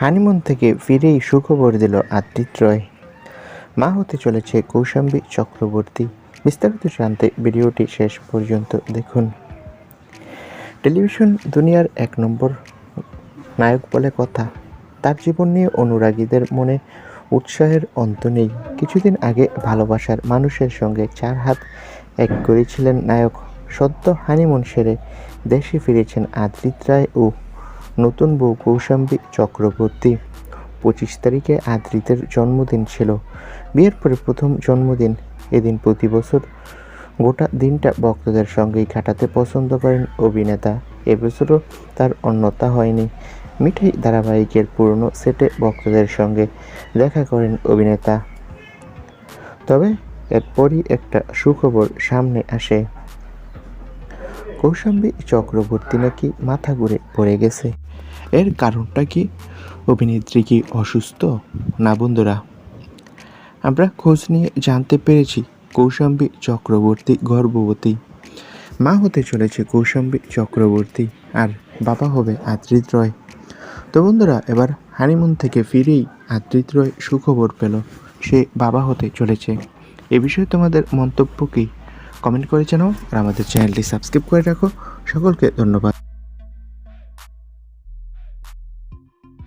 Honeymoon থেকে ফিরেই সুখবর দিল আদ্রিত রয়। মা হতে চলেছে কৌশাম্বী চক্রবর্তী। বিস্তারিত জানতে ভিডিওটি শেষ পর্যন্ত দেখুন। টেলিভিশন দুনিয়ার এক নম্বর নায়ক বলে কথা। তার জীবন নিয়ে অনুরাগীদের মনে উৎসাহের অন্ত নেই। কিছুদিন আগে ভালোবাসার মানুষের সঙ্গে চার হাত এক করেছিলেন নায়ক। সদ্য হানিমুন সেরে দেশে ফিরেছেন আদ্রিত রায় ও নতুন বউ কৌশাম্বী চক্রবর্তী। পঁচিশ তারিখে আদ্রিতের জন্মদিন ছিল। বিয়ের পরে প্রথম জন্মদিন। এদিন প্রতি বছর গোটা দিনটা ভক্তদের সঙ্গেই কাটাতে পছন্দ করেন অভিনেতা। এবছরও তার অন্যতা হয়নি। মিঠাই ধারাবাহিকের পুরনো সেটে ভক্তদের সঙ্গে দেখা করেন অভিনেতা। তবে এরপরই একটা সুখবর সামনে আসে। কৌশাম্বী চক্রবর্তী নাকি মাথা ঘুরে পড়ে গেছে? এর কারণটা কি? অভিনেত্রী কি অসুস্থ? না বন্ধুরা। আমরা খোঁজ নিয়ে জানতে পেরেছি, কৌশাম্বী চক্রবর্তী গর্ভবতী। মা হতে চলেছে কৌশাম্বী চক্রবর্তী, আর বাবা হবে আদ্রিত রয়। তো বন্ধুরা, এবার হানিমুন থেকে ফিরেই আদ্রিত রয় সুখবর পেল। সে বাবা হতে চলেছে। এ বিষয়ে তোমাদের মন্তব্য কি? কমেন্ট করে জানাও আর আমাদের চ্যানেলটি সাবস্ক্রাইব করে রাখো। সকলকে ধন্যবাদ।